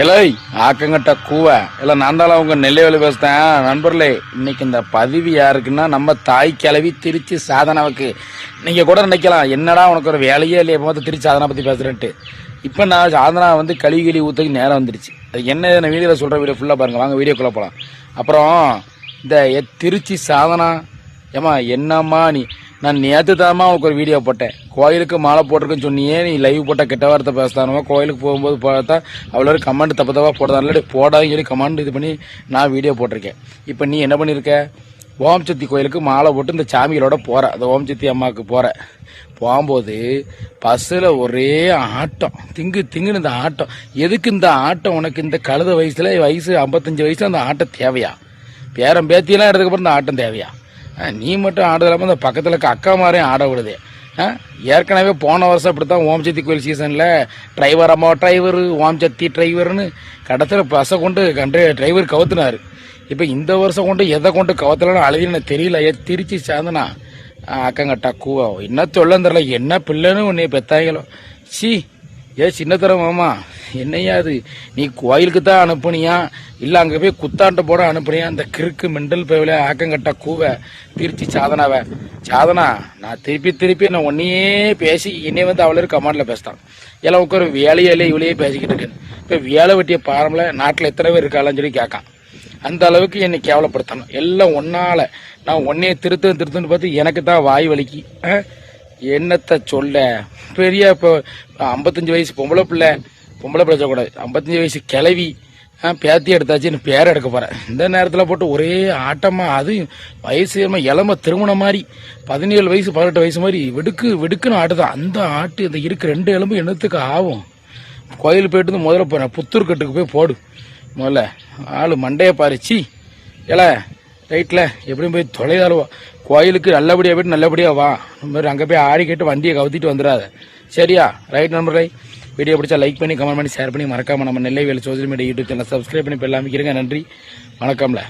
இலை ஆக்கங்கட்ட கூவ. இல்லை நான் தான் உங்க நெல்லைவேலி பேசுகிறேன் நண்பர்களே இன்னைக்கு இந்த பதிவு யாருக்குன்னா நம்ம தாய் கிளவி திருச்சி சாதனாவுக்கு. நீங்கள் கூட நினைக்கலாம் என்னடா உனக்கு ஒரு வேலையே இல்லையே பார்த்து திருச்சி சாதனா பற்றி பேசுகிறேன்ட்டு இப்போ நான் சாதனா வந்து கழுவி கழுவி ஊற்றுக்கு நேரம் வந்துருச்சு. அது என்ன நான் வீடியோவில் சொல்கிற வீடியோ ஃபுல்லாக பாருங்க. வாங்க வீடியோக்குள்ளே போகலாம் அப்புறம் இந்த எ- திருச்சி சாதனா. ஏமா என்னம்மா நீ? நான் நேற்று தாமா உனக்கு ஒரு வீடியோ போட்டேன். கோயிலுக்கு மாலை போட்டிருக்குன்னு சொன்னியே நீ லைவ் போட்டால் கெட்ட வார்த்தை பேசுதானமா கோயிலுக்கு போகும்போது பார்த்தா அவ்வளோ கமெண்ட் தப்பு தப்பாக போடுறதால போடாதுன்னு சொல்லி கமெண்ட் இது பண்ணி நான் வீடியோ போட்டிருக்கேன். இப்போ நீ என்ன பண்ணியிருக்க ஓம் சக்தி கோயிலுக்கு மாலை போட்டு இந்த சாமிகளோட போகிற அந்த ஓம் சக்தி அம்மாவுக்கு போகிற போகும்போது பஸ்ஸில் ஒரே ஆட்டம். திங்கு திங்குன்னு இந்த ஆட்டம். எதுக்கு இந்த ஆட்டம்? உனக்கு இந்த கழுத வயசில் வயசு ஐம்பத்தஞ்சு வயசில் அந்த ஆட்டம் தேவையா? பேரம் பேத்தியெல்லாம் எடுத்துக்கப்புறம் இந்த ஆட்டம் தேவையா? நீ மட்டும் ஆடுறது இல்லாமல் இந்த பக்கத்தில் இருக்க அக்கா மாதிரியும் ஆட விடுது. ஆ, ஏற்கனவே போன வருஷம் அப்படி தான் ஓம் சக்தி கோயில் சீசனில் டிரைவர் அம்மா டிரைவர் ஓம் சக்தி டிரைவர்னு கடத்தில் பஸ்ஸை கொண்டு கண்டு டிரைவர் கவுத்துனாரு. இப்போ இந்த வருஷம் கொண்டு எதை கொண்டு கவுத்தலன்னு அழுதின்னு தெரியல. ஏ திருச்சி சாந்தனா. அக்கங்கட்டா கூவா என்ன சொல்லன்னு தெரியல. என்ன பிள்ளைன்னு உன்னை பெத்தாங்களோ. சி ஏ சின்னத்தர மாமா. என்னையா அது நீ கோயிலுக்கு தான் அனுப்புனியா? இல்லை அங்கே போய் குத்தாண்ட போட அனுப்புனியா? அந்த கிறுக்கு மெண்டல் பேவில ஆக்கங்கட்ட கூவ. திருச்சி சாதனாவ. சாதனா நான் திருப்பி திருப்பி நான் ஒன்னையே பேசி என்னை வந்து அவளே கமாண்டில் பேசுறான் எல்லாம் உட்கார வேலையிலே இவளையே பேசிக்கிட்டு இருக்கேன். இப்போ வேலை வெட்டிய பாரம்பில் நாட்டில் எத்தனை பேர் இருக்காளான்னு சொல்லி கேட்கான். அந்த அளவுக்கு என்னை கேவலப்படுத்தணும். எல்லாம் ஒன்னால் நான் ஒன்னே திருத்த திருத்தன்னு பார்த்து எனக்கு தான் வாய் வலிக்கு. என்னத்தை என்னத்த சொல்ல? பெரிய இப்போ ஐம்பத்தஞ்சு வயசு பொம்பளை பிள்ளை. பொம்பளை பிள்ளை சொல்லக்கூடாது ஐம்பத்தஞ்சு வயசு கிளவி பேத்தி பேத்தி எடுத்தாச்சுன்னு பேர் எடுக்க போகிறேன் இந்த நேரத்தில் போட்டு ஒரே ஆட்டமாக அது வயசு இளம திருமணம் மாதிரி பதினேழு வயசு பதினெட்டு வயசு மாதிரி வெடுக்கு வெடுக்குன்னு ஆட்டுதான் அந்த ஆட்டு இந்த இருக்கு ரெண்டு எலும்பு என்னத்துக்கு ஆகும் கோயில் போயிட்டு வந்து முதல்ல போகிறேன் புத்தூர் கட்டுக்கு போய் போடு. முதல்ல ஆள் மண்டையை பாருச்சி ஏல ரைட்டில் எப்படியும் போய் தொலைதாலுவா கோயிலுக்கு நல்லபடியாக போயிட்டு நல்லபடியாக வா. இந்த மாதிரி அங்கே போய் ஆடி கேட்டு வண்டியை கவுத்திட்டு வந்துடாத சரியா? ரைட் நம்பர் ரைட் வீடியோ பிடிச்சா லைக் பண்ணி கமெண்ட் பண்ணி ஷேர் பண்ணி மறக்காம நம்ம நெல்லை வேலை social media YouTube channel subscribe பண்ணி இப்போ எல்லாமே இருங்க நன்றி. வணக்கம்ல.